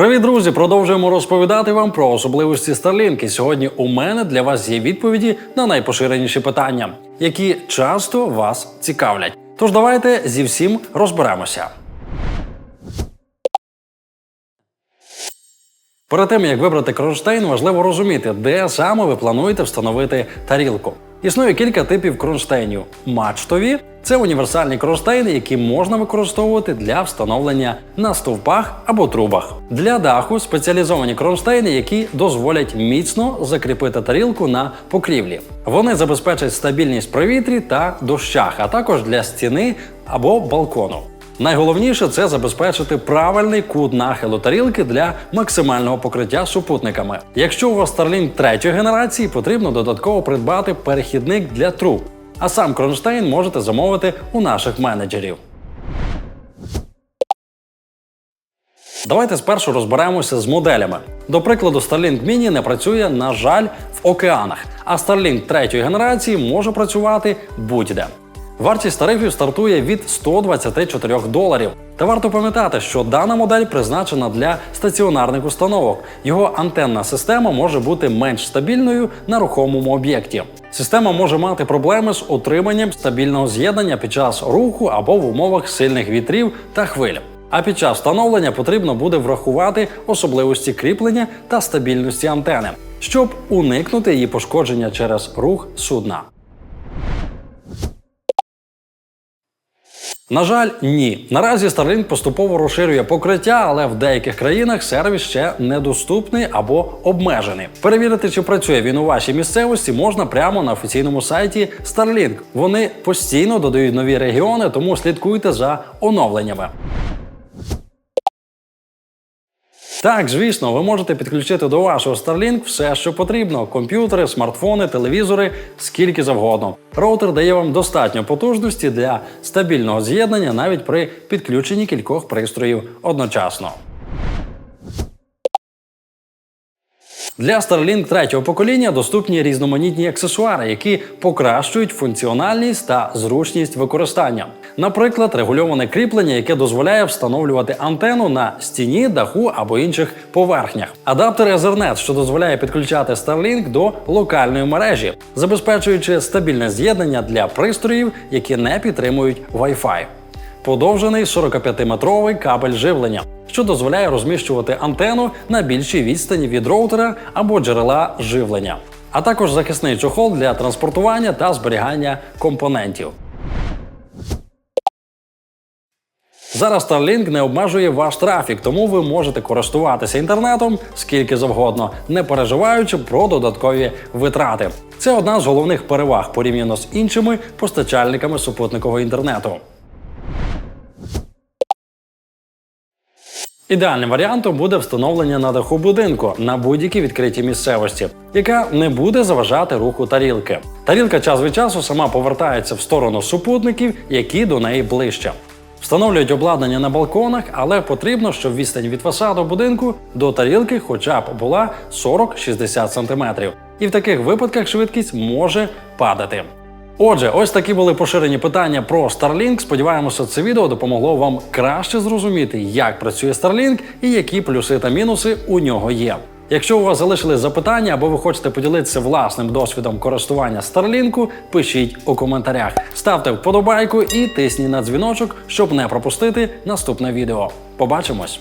Привіт, друзі! Продовжуємо розповідати вам про особливості Starlink. І Сьогодні у мене для вас є відповіді на найпоширеніші питання, які часто вас цікавлять. Тож давайте зі всім розберемося. Перед тим як вибрати кронштейн, важливо розуміти, де саме ви плануєте встановити тарілку. Існує кілька типів кронштейнів. Мачтові це універсальні кронштейни, які можна використовувати для встановлення на стовпах або трубах. Для даху спеціалізовані кронштейни, які дозволять міцно закріпити тарілку на покрівлі. Вони забезпечать стабільність при вітрі та дощах, а також для стіни або балкону. Найголовніше це забезпечити правильний кут нахилу тарілки для максимального покриття супутниками. Якщо у вас Starlink третьої генерації, потрібно додатково придбати перехідник для труб. А сам кронштейн можете замовити у наших менеджерів. Давайте спершу розберемося з моделями. До прикладу, Starlink Mini не працює, на жаль, в океанах, а Starlink третьої генерації може працювати будь-де. Вартість тарифів стартує від 124 доларів. Та варто пам'ятати, що дана модель призначена для стаціонарних установок. Його антенна система може бути менш стабільною на рухомому об'єкті. Система може мати проблеми з отриманням стабільного з'єднання під час руху або в умовах сильних вітрів та хвиль. А під час встановлення потрібно буде врахувати особливості кріплення та стабільності антени, щоб уникнути її пошкодження через рух судна. На жаль, ні. Наразі Starlink поступово розширює покриття, але в деяких країнах сервіс ще недоступний або обмежений. Перевірити, чи працює він у вашій місцевості, можна прямо на офіційному сайті Starlink. Вони постійно додають нові регіони, тому слідкуйте за оновленнями. Так, звісно, ви можете підключити до вашого Starlink все, що потрібно: комп'ютери, смартфони, телевізори, скільки завгодно. Роутер дає вам достатньо потужності для стабільного з'єднання навіть при підключенні кількох пристроїв одночасно. Для Starlink третього покоління доступні різноманітні аксесуари, які покращують функціональність та зручність використання. Наприклад, регульоване кріплення, яке дозволяє встановлювати антенну на стіні, даху або інших поверхнях. Адаптер Ethernet, що дозволяє підключати Starlink до локальної мережі, забезпечуючи стабільне з'єднання для пристроїв, які не підтримують Wi-Fi. Подовжений 45-метровий кабель живлення, що дозволяє розміщувати антенну на більшій відстані від роутера або джерела живлення, а також захисний чохол для транспортування та зберігання компонентів. Зараз Starlink не обмежує ваш трафік, тому ви можете користуватися інтернетом скільки завгодно, не переживаючи про додаткові витрати. Це одна з головних переваг порівняно з іншими постачальниками супутникового інтернету. Ідеальним варіантом буде встановлення на даху будинку на будь-якій відкритій місцевості, яка не буде заважати руху тарілки. Тарілка час від часу сама повертається в сторону супутників, які до неї ближче. Встановлюють обладнання на балконах, але потрібно, щоб відстань від фасаду будинку до тарілки хоча б була 40-60 см. І в таких випадках швидкість може падати. Отже, ось такі були поширені питання про Starlink. Сподіваємося, це відео допомогло вам краще зрозуміти, як працює Starlink і які плюси та мінуси у нього є. Якщо у вас залишились запитання або ви хочете поділитися власним досвідом користування Starlink, пишіть у коментарях, ставте вподобайку і тисніть на дзвіночок, щоб не пропустити наступне відео. Побачимось!